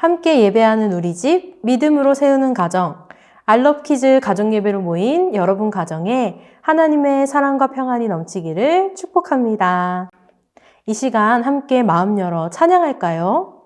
함께 예배하는 우리 집, 믿음으로 세우는 가정, 알럽키즈 가정 예배로 모인 여러분 가정에 하나님의 사랑과 평안이 넘치기를 축복합니다. 이 시간 함께 마음 열어 찬양할까요?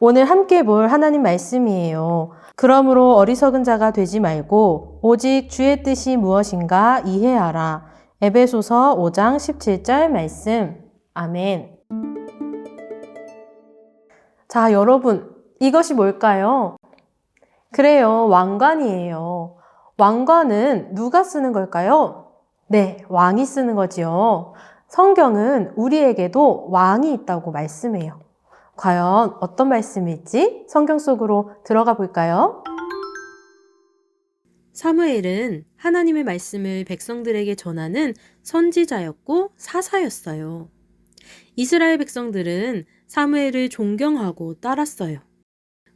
오늘 함께 볼 하나님 말씀이에요. 그러므로 어리석은 자가 되지 말고 오직 주의 뜻이 무엇인가 이해하라. 에베소서 5장 17절 말씀. 아멘. 자, 여러분, 이것이 뭘까요? 그래요. 왕관이에요. 왕관은 누가 쓰는 걸까요? 네, 왕이 쓰는 거지요. 성경은 우리에게도 왕이 있다고 말씀해요. 과연 어떤 말씀일지 성경 속으로 들어가 볼까요? 사무엘은 하나님의 말씀을 백성들에게 전하는 선지자였고 사사였어요. 이스라엘 백성들은 사무엘을 존경하고 따랐어요.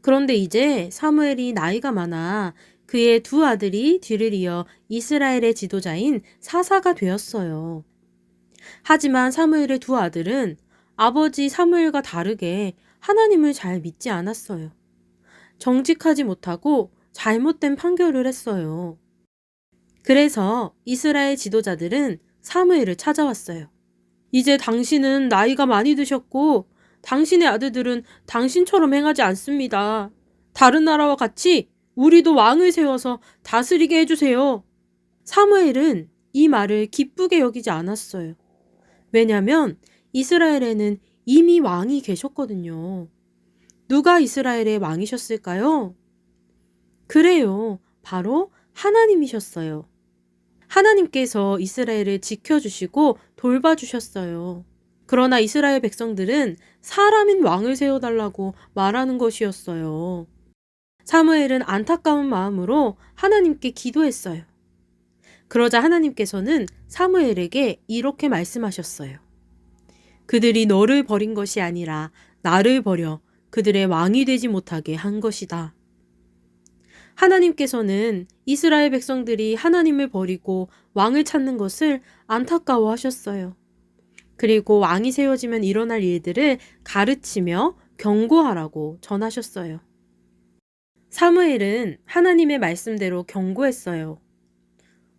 그런데 이제 사무엘이 나이가 많아 그의 두 아들이 뒤를 이어 이스라엘의 지도자인 사사가 되었어요. 하지만 사무엘의 두 아들은 아버지 사무엘과 다르게 하나님을 잘 믿지 않았어요. 정직하지 못하고 잘못된 판결을 했어요. 그래서 이스라엘 지도자들은 사무엘을 찾아왔어요. 이제 당신은 나이가 많이 드셨고 당신의 아들들은 당신처럼 행하지 않습니다. 다른 나라와 같이 우리도 왕을 세워서 다스리게 해주세요. 사무엘은 이 말을 기쁘게 여기지 않았어요. 왜냐면 이스라엘에는 이미 왕이 계셨거든요. 누가 이스라엘의 왕이셨을까요? 그래요. 바로 하나님이셨어요. 하나님께서 이스라엘을 지켜주시고 돌봐주셨어요. 그러나 이스라엘 백성들은 사람인 왕을 세워달라고 말하는 것이었어요. 사무엘은 안타까운 마음으로 하나님께 기도했어요. 그러자 하나님께서는 사무엘에게 이렇게 말씀하셨어요. 그들이 너를 버린 것이 아니라 나를 버려 그들의 왕이 되지 못하게 한 것이다. 하나님께서는 이스라엘 백성들이 하나님을 버리고 왕을 찾는 것을 안타까워 하셨어요. 그리고 왕이 세워지면 일어날 일들을 가르치며 경고하라고 전하셨어요. 사무엘은 하나님의 말씀대로 경고했어요.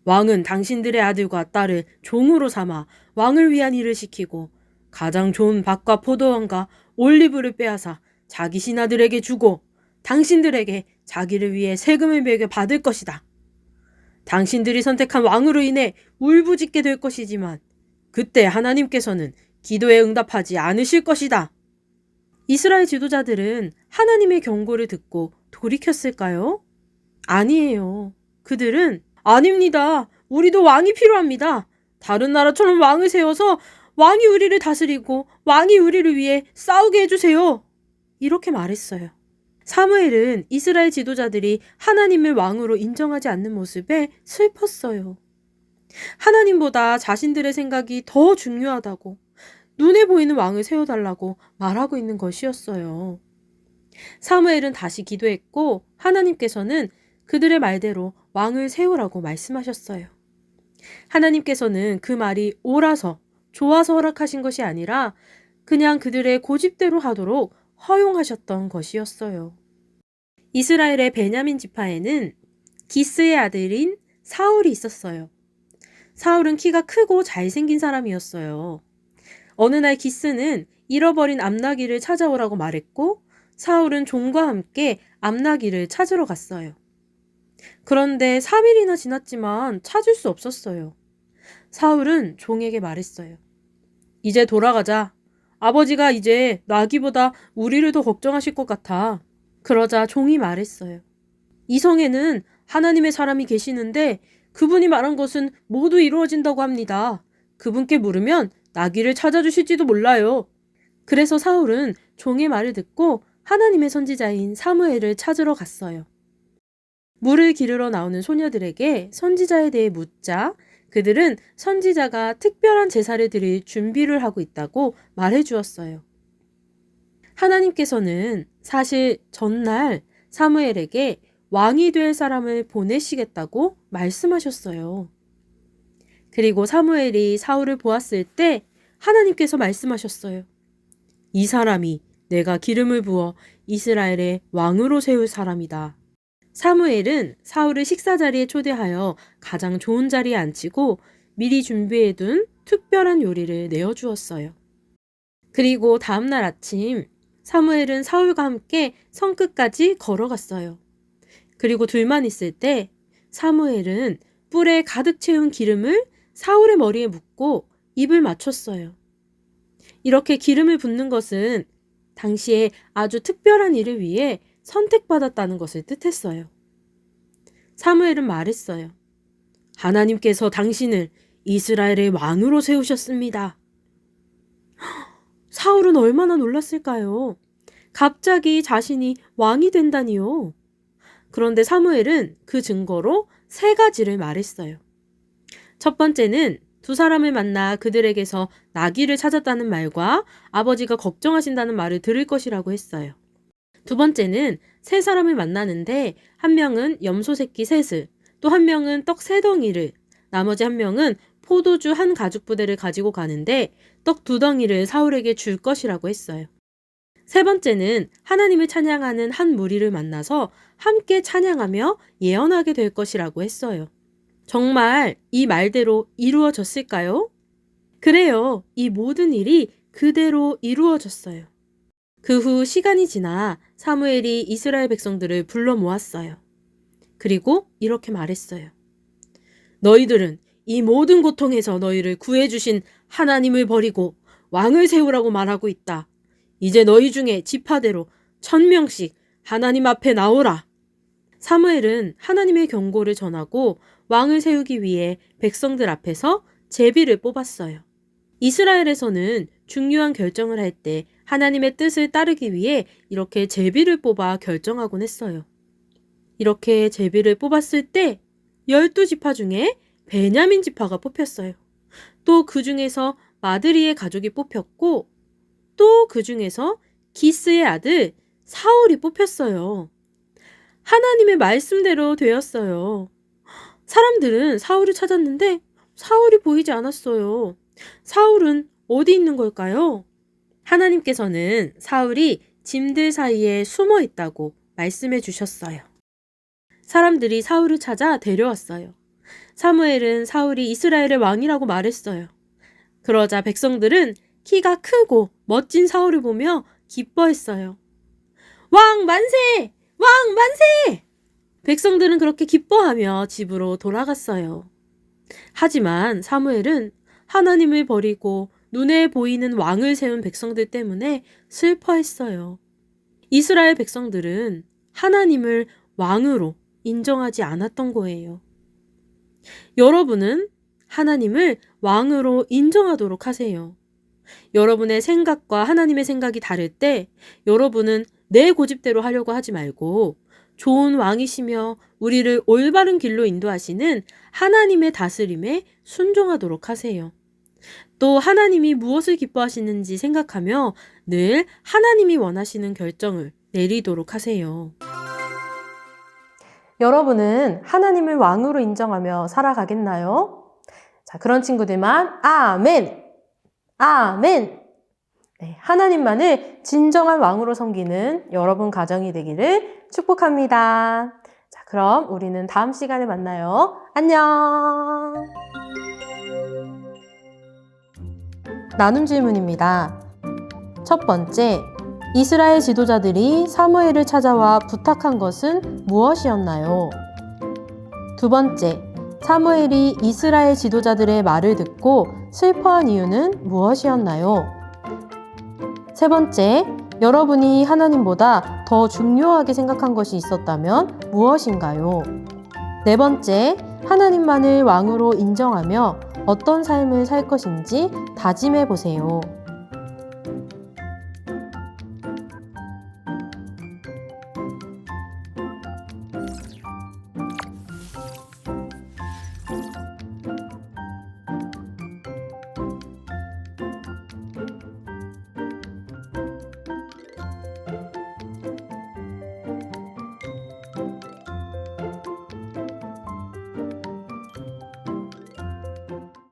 왕은 당신들의 아들과 딸을 종으로 삼아 왕을 위한 일을 시키고 가장 좋은 밭과 포도원과 올리브를 빼앗아 자기 신하들에게 주고 당신들에게 자기를 위해 세금을 매겨 받을 것이다. 당신들이 선택한 왕으로 인해 울부짖게 될 것이지만 그때 하나님께서는 기도에 응답하지 않으실 것이다. 이스라엘 지도자들은 하나님의 경고를 듣고 돌이켰을까요? 아니에요. 그들은 아닙니다. 우리도 왕이 필요합니다. 다른 나라처럼 왕을 세워서 왕이 우리를 다스리고 왕이 우리를 위해 싸우게 해주세요. 이렇게 말했어요. 사무엘은 이스라엘 지도자들이 하나님을 왕으로 인정하지 않는 모습에 슬펐어요. 하나님보다 자신들의 생각이 더 중요하다고 눈에 보이는 왕을 세워달라고 말하고 있는 것이었어요. 사무엘은 다시 기도했고 하나님께서는 그들의 말대로 왕을 세우라고 말씀하셨어요. 하나님께서는 그 말이 옳아서 좋아서 허락하신 것이 아니라 그냥 그들의 고집대로 하도록 허용하셨던 것이었어요. 이스라엘의 베냐민 지파에는 기스의 아들인 사울이 있었어요. 사울은 키가 크고 잘생긴 사람이었어요. 어느 날 기스는 잃어버린 암나기를 찾아오라고 말했고 사울은 종과 함께 암나기를 찾으러 갔어요. 그런데 3일이나 지났지만 찾을 수 없었어요. 사울은 종에게 말했어요. 이제 돌아가자. 아버지가 이제 나기보다 우리를 더 걱정하실 것 같아. 그러자 종이 말했어요. 이 성에는 하나님의 사람이 계시는데 그분이 말한 것은 모두 이루어진다고 합니다. 그분께 물으면 나귀를 찾아주실지도 몰라요. 그래서 사울은 종의 말을 듣고 하나님의 선지자인 사무엘을 찾으러 갔어요. 물을 기르러 나오는 소녀들에게 선지자에 대해 묻자 그들은 선지자가 특별한 제사를 드릴 준비를 하고 있다고 말해 주었어요. 하나님께서는 사실 전날 사무엘에게 왕이 될 사람을 보내시겠다고 말씀하셨어요. 그리고 사무엘이 사울을 보았을 때 하나님께서 말씀하셨어요. 이 사람이 내가 기름을 부어 이스라엘의 왕으로 세울 사람이다. 사무엘은 사울을 식사 자리에 초대하여 가장 좋은 자리에 앉히고 미리 준비해둔 특별한 요리를 내어주었어요. 그리고 다음날 아침 사무엘은 사울과 함께 성 끝까지 걸어갔어요. 그리고 둘만 있을 때 사무엘은 뿔에 가득 채운 기름을 사울의 머리에 묻고 입을 맞췄어요. 이렇게 기름을 붓는 것은 당시에 아주 특별한 일을 위해 선택받았다는 것을 뜻했어요. 사무엘은 말했어요. 하나님께서 당신을 이스라엘의 왕으로 세우셨습니다. 사울은 얼마나 놀랐을까요? 갑자기 자신이 왕이 된다니요. 그런데 사무엘은 그 증거로 세 가지를 말했어요. 첫 번째는 두 사람을 만나 그들에게서 나귀를 찾았다는 말과 아버지가 걱정하신다는 말을 들을 것이라고 했어요. 두 번째는 세 사람을 만나는데 한 명은 염소 새끼 셋을, 또 한 명은 떡 세 덩이를, 나머지 한 명은 포도주 한 가죽 부대를 가지고 가는데 떡 두 덩이를 사울에게 줄 것이라고 했어요. 세 번째는 하나님을 찬양하는 한 무리를 만나서 함께 찬양하며 예언하게 될 것이라고 했어요. 정말 이 말대로 이루어졌을까요? 그래요. 이 모든 일이 그대로 이루어졌어요. 그 후 시간이 지나 사무엘이 이스라엘 백성들을 불러 모았어요. 그리고 이렇게 말했어요. 너희들은 이 모든 고통에서 너희를 구해주신 하나님을 버리고 왕을 세우라고 말하고 있다. 이제 너희 중에 지파대로 천 명씩 하나님 앞에 나오라. 사무엘은 하나님의 경고를 전하고 왕을 세우기 위해 백성들 앞에서 제비를 뽑았어요. 이스라엘에서는 중요한 결정을 할 때 하나님의 뜻을 따르기 위해 이렇게 제비를 뽑아 결정하곤 했어요. 이렇게 제비를 뽑았을 때 열두 지파 중에 베냐민 지파가 뽑혔어요. 또 그 중에서 마드리의 가족이 뽑혔고 또 그 중에서 기스의 아들 사울이 뽑혔어요. 하나님의 말씀대로 되었어요. 사람들은 사울을 찾았는데 사울이 보이지 않았어요. 사울은 어디 있는 걸까요? 하나님께서는 사울이 짐들 사이에 숨어 있다고 말씀해 주셨어요. 사람들이 사울을 찾아 데려왔어요. 사무엘은 사울이 이스라엘의 왕이라고 말했어요. 그러자 백성들은 키가 크고 멋진 사울을 보며 기뻐했어요. 왕 만세! 왕 만세! 백성들은 그렇게 기뻐하며 집으로 돌아갔어요. 하지만 사무엘은 하나님을 버리고 눈에 보이는 왕을 세운 백성들 때문에 슬퍼했어요. 이스라엘 백성들은 하나님을 왕으로 인정하지 않았던 거예요. 여러분은 하나님을 왕으로 인정하도록 하세요. 여러분의 생각과 하나님의 생각이 다를 때 여러분은 내 고집대로 하려고 하지 말고 좋은 왕이시며 우리를 올바른 길로 인도하시는 하나님의 다스림에 순종하도록 하세요. 또 하나님이 무엇을 기뻐하시는지 생각하며 늘 하나님이 원하시는 결정을 내리도록 하세요. 여러분은 하나님을 왕으로 인정하며 살아가겠나요? 자, 그런 친구들만 아멘! 아멘! 네, 하나님만을 진정한 왕으로 섬기는 여러분 가정이 되기를 축복합니다. 자, 그럼 우리는 다음 시간에 만나요. 안녕! 나눔 질문입니다. 첫 번째, 이스라엘 지도자들이 사무엘을 찾아와 부탁한 것은 무엇이었나요? 두 번째, 사무엘이 이스라엘 지도자들의 말을 듣고 슬퍼한 이유는 무엇이었나요? 세 번째, 여러분이 하나님보다 더 중요하게 생각한 것이 있었다면 무엇인가요? 네 번째, 하나님만을 왕으로 인정하며 어떤 삶을 살 것인지 다짐해 보세요.